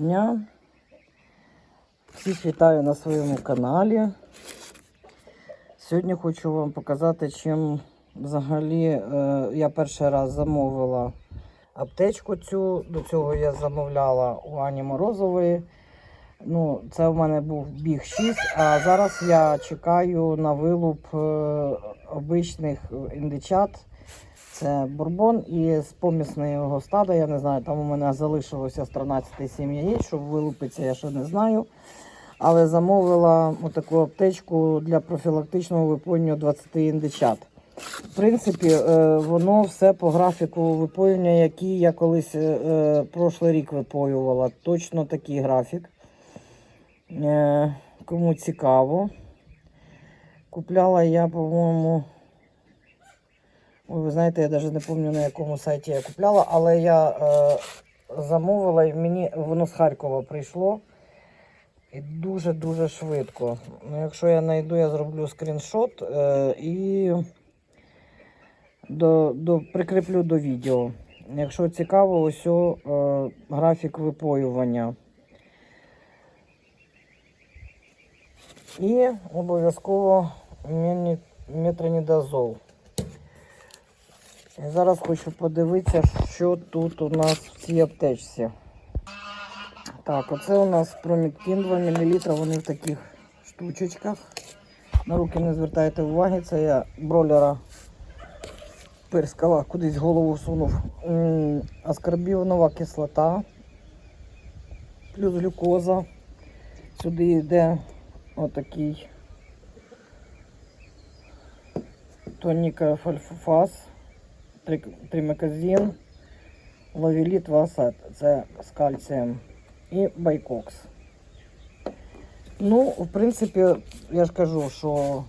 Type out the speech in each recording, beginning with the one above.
дня. Всіх вітаю на своєму каналі. Сьогодні хочу вам показати, чим взагалі е, я перший раз замовила аптечку цю. До цього я замовляла у Ані Морозової. Ну, це в мене був біг 6, а зараз я чекаю на вилуп е, обичних індичат. Це бурбон і з помісного стада, я не знаю, там у мене залишилося з 13 7 яєць, щоб вилупитися, я ще не знаю. Але замовила таку аптечку для профілактичного випоєння 20 індичат. В принципі, е, воно все по графіку випоєння, який я колись е, е, прошлий рік випоювала. Точно такий графік. Кому цікаво. Купляла я, по-моєму. Ой, ви знаєте, я навіть не пам'ятаю на якому сайті я купляла, але я е, замовила і мені воно з Харкова прийшло. І дуже-дуже швидко. Ну, якщо я знайду, я зроблю скріншот е, і до, до, прикріплю до відео. Якщо цікаво, ось о, е, графік випоювання. І обов'язково метронідазол. Я зараз хочу подивитися, що тут у нас в цій аптечці. Так, оце у нас проміткін 2 мл, вони в таких штучечках. На руки не звертайте уваги, це я бролера пирскала, кудись голову сунув. М, Аскорбіонова кислота, плюс глюкоза. Сюди йде отакий тоніка фальфофас, тримеказін, лавіліт васет, це з кальцієм і байкокс. Ну, в принципі, я ж кажу, що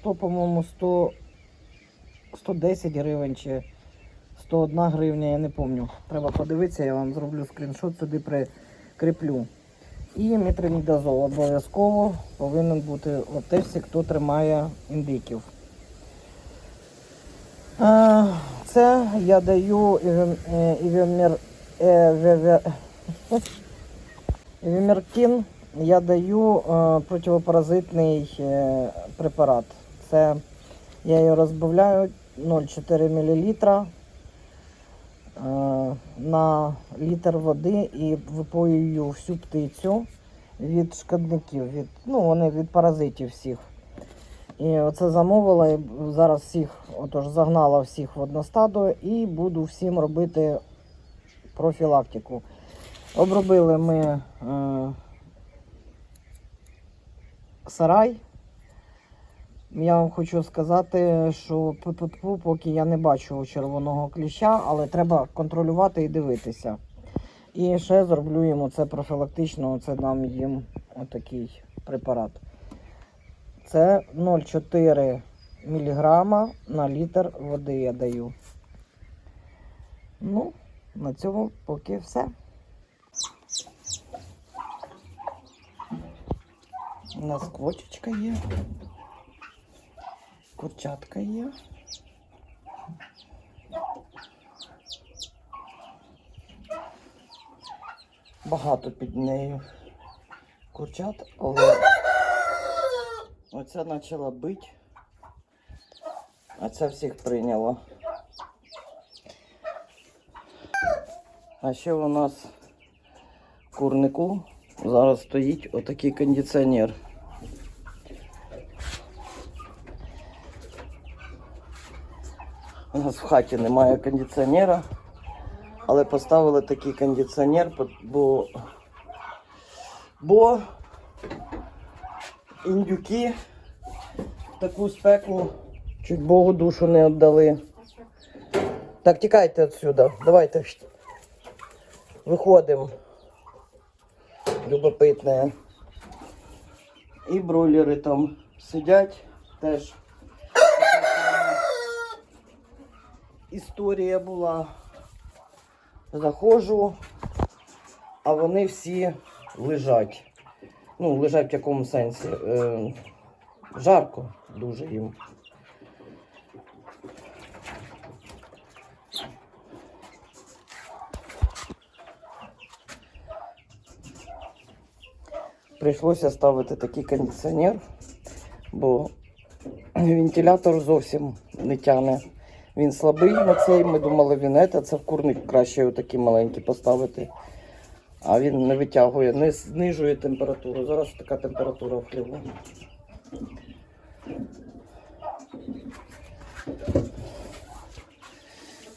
100, по-моєму, 100, 110 гривень чи 101 гривня, я не пам'ятаю. Треба подивитися, я вам зроблю скріншот, сюди прикріплю. І метронідазол обов'язково повинен бути в аптечці, хто тримає індиків. А, Це я даю івем- е, е, я даю е, противопаразитний препарат. Це я його розбавляю 0,4 мл на літр води і випоюю всю птицю від шкідників, від, ну, вони від паразитів всіх. І оце замовила, і зараз всіх, отож, загнала всіх в одностадо і буду всім робити профілактику. Обробили ми е, сарай. Я вам хочу сказати, що поки я не бачу червоного кліща, але треба контролювати і дивитися. І ще зроблю йому це профілактично, це дам їм отакий препарат. Це 0,4 мг на літр води я даю. Ну, на цьому поки все. У нас квочечка є. Курчатка є. Багато під нею курчат, але оця почала бити, а ця всіх прийняла. А ще у нас в курнику зараз стоїть отакий кондиціонер. У нас в хаті немає кондиціонера, але поставили такий кондиціонер, бо, бо індюки таку спеку чуть Богу душу не віддали. Так, тікайте відсюди. Давайте. Виходимо. Любопитне. І бройлери там сидять теж. Історія була. Заходжу, а вони всі лежать. Ну, лежать в якому сенсі. Жарко дуже їм. Прийшлося ставити такий кондиціонер, бо вентилятор зовсім не тягне, Він слабий на цей. Ми думали, він это, це в курник краще такі маленький поставити, а він не витягує, не знижує температуру. Зараз така температура в хліву.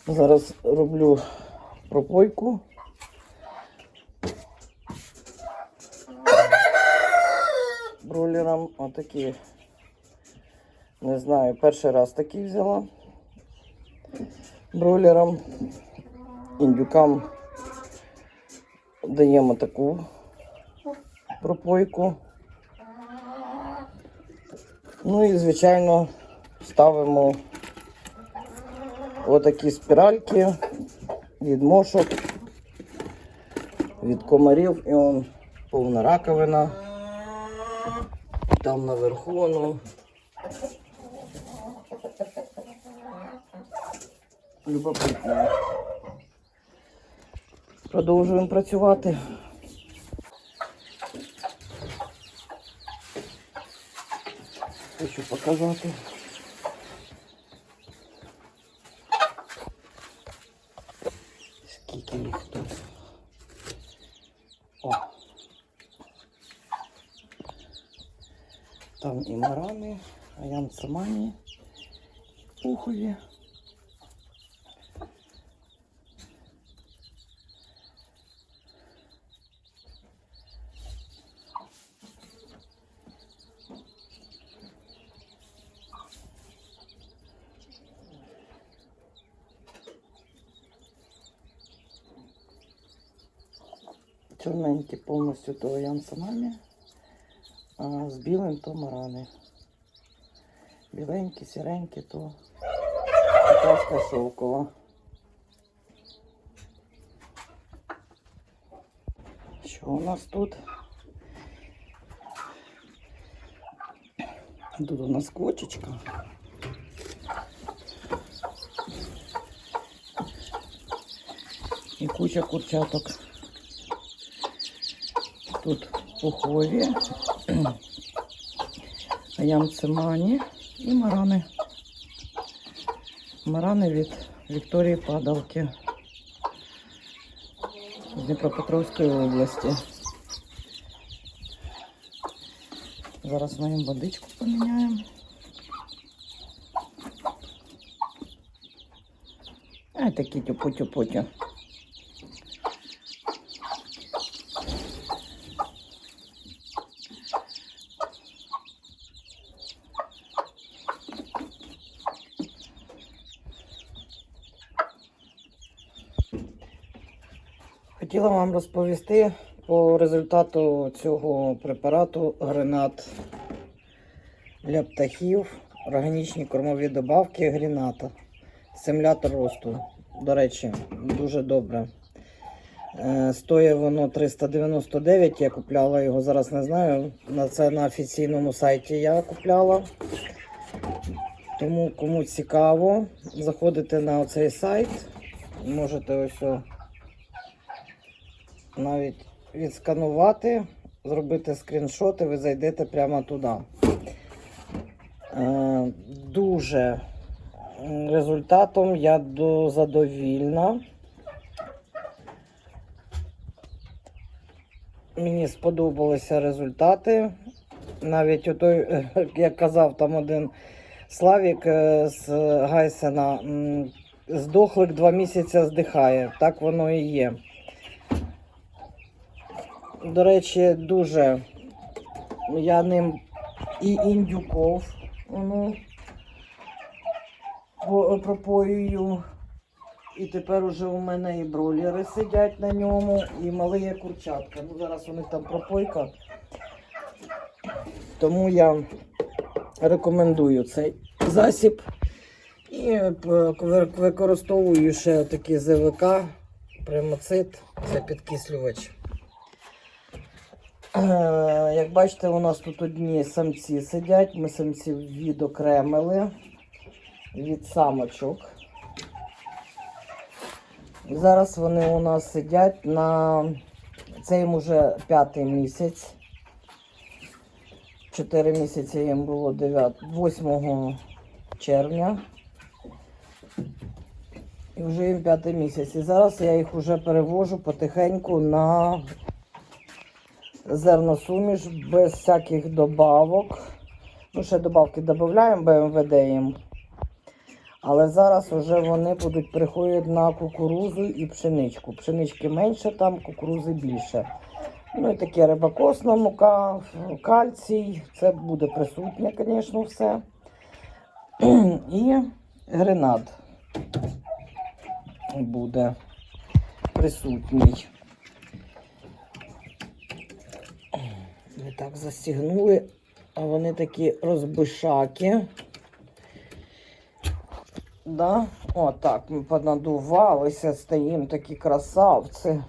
Зараз роблю пропойку. Бролерам отакі. Не знаю, перший раз такі взяла. Бролерам. Індюкам даємо таку пропойку. Ну і, звичайно, ставимо отакі спіральки від мошок, від комарів і он повна раковина. Там наверху ну. Любопитно. Продовжуємо працювати. Хочу показати. Скільки їх тут. О. Там і марани, а і пухові. Чорненькі повністю то ямсамамі, а з білим то марани. Біленькі, сіренькі, то китайська шовкова. Що у нас тут? Тут у нас квочечка. І куча курчаток. Тут пухові, ямцемані і марани. Марани від Вікторії Падалки з Дніпропетровської області. Зараз ми їм водичку поміняємо. Ай, такі тюпу-тюпутю. Хотіла вам розповісти по результату цього препарату гранат для птахів, органічні кормові добавки гріната. Стимулятор росту. До речі, дуже добре. Е, Стоїть воно 399, я купляла його, зараз не знаю. Це на офіційному сайті я купляла. Тому кому цікаво, заходите на цей сайт. Можете ось навіть відсканувати, зробити скріншоти, ви зайдете прямо туди. Е, Дуже результатом я до- задовільна. Мені сподобалися результати. Навіть отой, як казав там один Славік е, з Гайсена, здохлик два місяці здихає. Так воно і є. До речі, дуже я ним і індюков ну, пропоюю. І тепер уже у мене і бролери сидять на ньому, і малі курчатка. Ну, зараз у них там пропойка. Тому я рекомендую цей засіб. І е, використовую ще такий ЗВК, примоцит, це підкислювач. Е, Як бачите, у нас тут одні самці сидять. Ми самців відокремили від самочок. Зараз вони у нас сидять на це їм уже п'ятий місяць. 4 місяці їм було 9, 8 червня. І вже їм п'ятий місяць. І зараз я їх вже перевожу потихеньку на зерносуміш без всяких добавок. Ну, ще добавки додаємо БМВД їм. Але зараз вже вони будуть приходити на кукурузу і пшеничку. Пшенички менше, там кукурузи більше. Ну і таке рибакосна мука, кальцій. Це буде присутнє, звісно, все. І гренад буде присутній. Ми так застігнули, а вони такі розбишаки. Да? О, так, ми понадувалися, стоїмо такі красавці.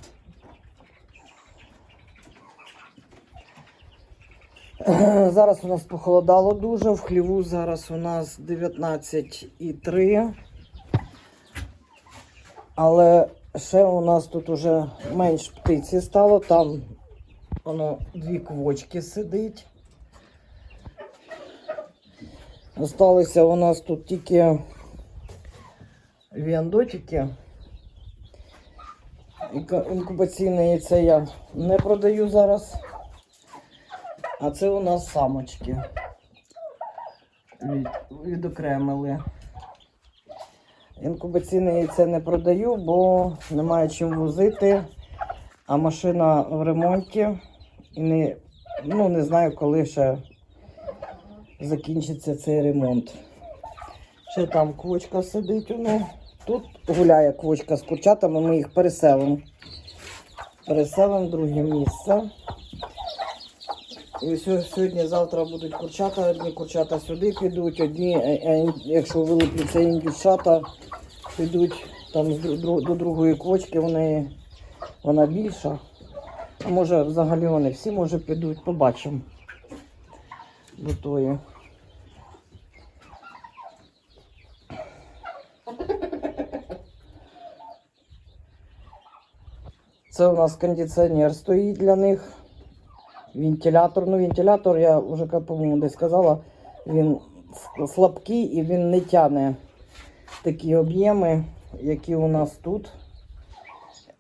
Зараз у нас похолодало дуже. В хліву зараз у нас 19,3. Але ще у нас тут уже менш птиці стало. Там воно дві квочки сидить. Осталися у нас тут тільки віандотики. Інкубаційне яйце я не продаю зараз. А це у нас самочки. Від, відокремили. Інкубаційне яйце не продаю, бо немає чим возити. А машина в ремонті. І не, ну, не знаю, коли ще закінчиться цей ремонт. Ще там квочка сидить. Ну, тут гуляє квочка з курчатами, ми їх переселимо. Переселимо в друге місце. І сьо- сьогодні, завтра будуть курчата, одні курчата сюди підуть, одні, е, е, якщо вилупляться індюшата, підуть там до другої квочки, вони, вона більша. А може взагалі вони всі може підуть, побачимо до тої. Це у нас кондиціонер стоїть для них. Вентилятор. Ну, вентилятор, я вже, по-моєму, десь сказала, він слабкий і він не тягне такі об'єми, які у нас тут.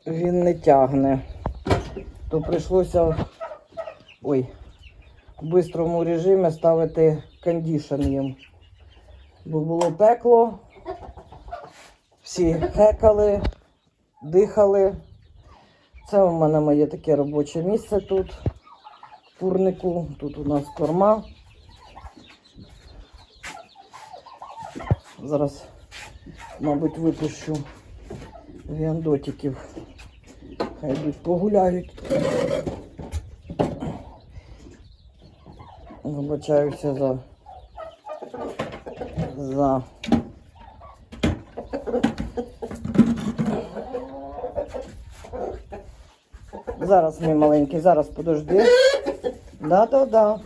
Він не тягне. То прийшлося ой, в бистрому режимі ставити кондішн їм. Бо було пекло, всі хекали, дихали. Це у мене моє таке робоче місце тут в курнику. Тут у нас корма. Зараз, мабуть, випущу віандотиків. Хай йдуть погуляють. Вибачаюся за. за. Зараз, мій маленький, зараз подожди. Да-да-да.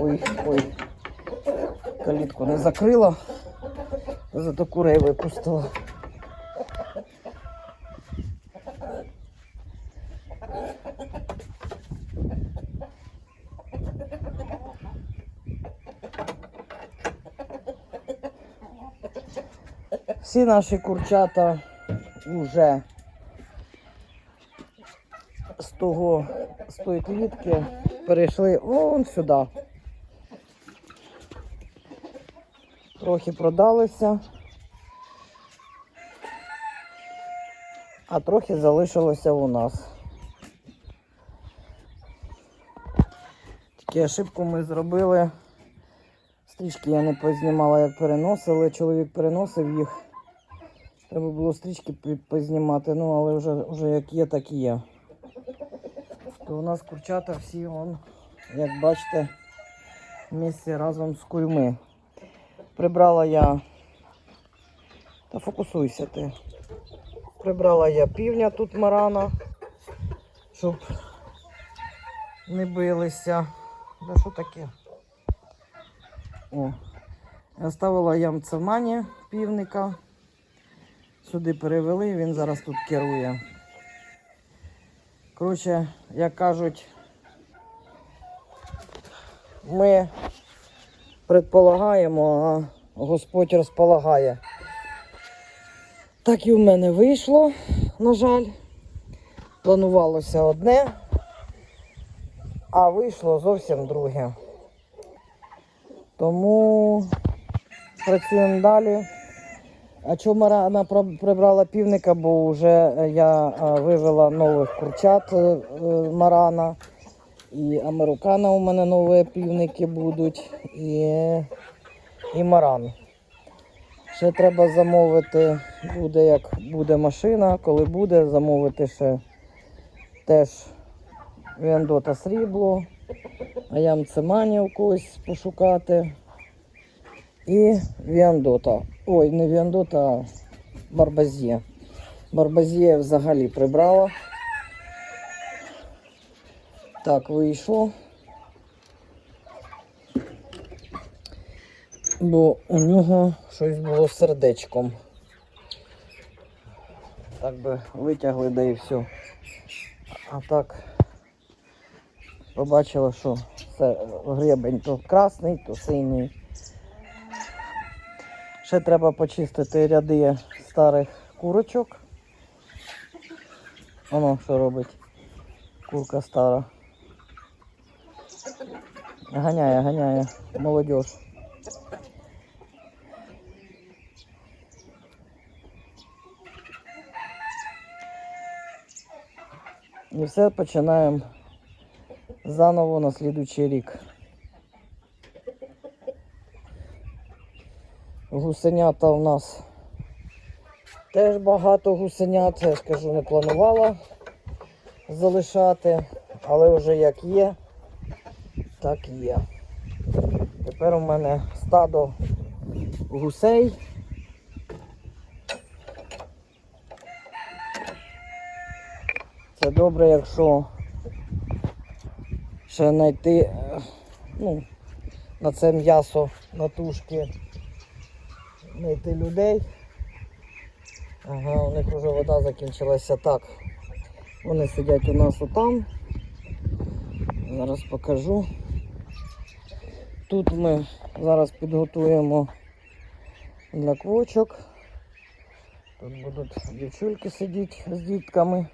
Ой, ой. Калітку не закрила. Зато курей випустила. Всі наші курчата вже з того з тої клітки перейшли вон сюди. Трохи продалися, а трохи залишилося у нас. Тільки ошибку ми зробили. Стрічки я не познімала, як переносили. Чоловік переносив їх. Треба було стрічки познімати, ну але вже, вже як є, так і є. То у нас курчата всі, он, як бачите, в місці разом з курьми. Прибрала я. Та фокусуйся ти. Прибрала я півня тут марана, щоб не билися. Да що таке? О. Я ставила ямце в мані півника. Сюди перевели, він зараз тут керує. Коротше, як кажуть, ми предполагаємо, а Господь розполагає. Так і в мене вийшло, на жаль. Планувалося одне, а вийшло зовсім друге. Тому працюємо далі. А чому про- прибрала півника, бо вже я е, вивела нових курчат е, е, Марана. І американа у мене нові півники будуть. І, і Маран. Ще треба замовити, буде як буде машина, коли буде, замовити ще теж Віандота срібло, а ямцемані когось пошукати. І Віандота. Ой, не Віандота, а Барбазє. Барбазє взагалі прибрала. Так, вийшло. Бо у нього щось було з сердечком. Так би витягли, да і все. А так побачила, що це гребень то красний, то синій. Ще треба почистити ряди старих курочок. Воно що робить? Курка стара. Ганяє, ганяє. Молодіж. І все починаємо заново на слідуючий рік. Гусенята у нас теж багато гусенят, я скажу, не планувала залишати, але вже як є, так є. Тепер у мене стадо гусей. Це добре, якщо ще знайти е, ну, на це м'ясо на тушки знайти людей. Ага, у них вже вода закінчилася так. Вони сидять у нас отам. Зараз покажу. Тут ми зараз підготуємо для квочок. Тут будуть дівчульки сидіти з дітками.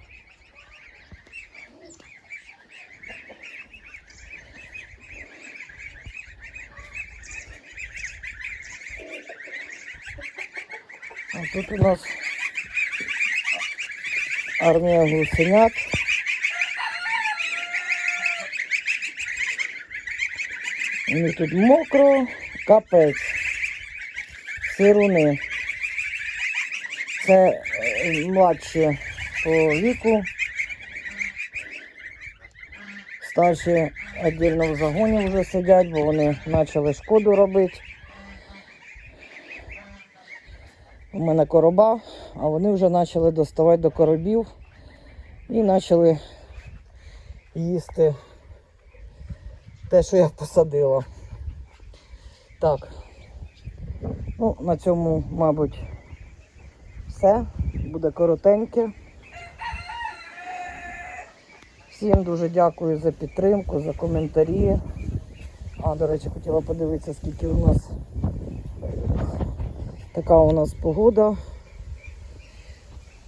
А тут у нас армія гусенят. У них тут мокро, капець, сируни. Це е, младші по віку. Старші віддільно в загоні вже сидять, бо вони почали шкоду робити. У мене короба, а вони вже почали доставати до коробів і почали їсти те, що я посадила. Так. Ну, на цьому, мабуть, все. Буде коротеньке. Всім дуже дякую за підтримку, за коментарі. А, до речі, хотіла подивитися, скільки у нас така у нас погода.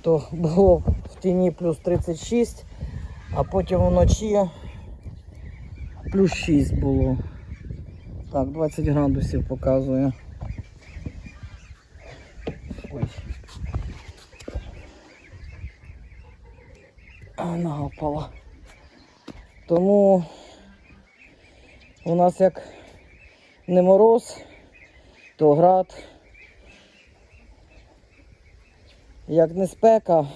То було в тіні плюс 36, а потім вночі плюс 6 було. Так, 20 градусів показує. Ой. А, нога впала. Тому у нас як не мороз, то град. Як не спека,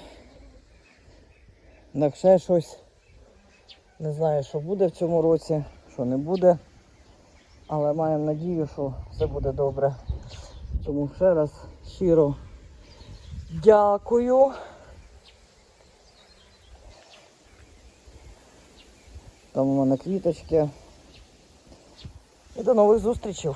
так ще щось. Не знаю, що буде в цьому році, що не буде. Але маємо надію, що все буде добре. Тому ще раз щиро дякую. Там у мене квіточки. І до нових зустрічей.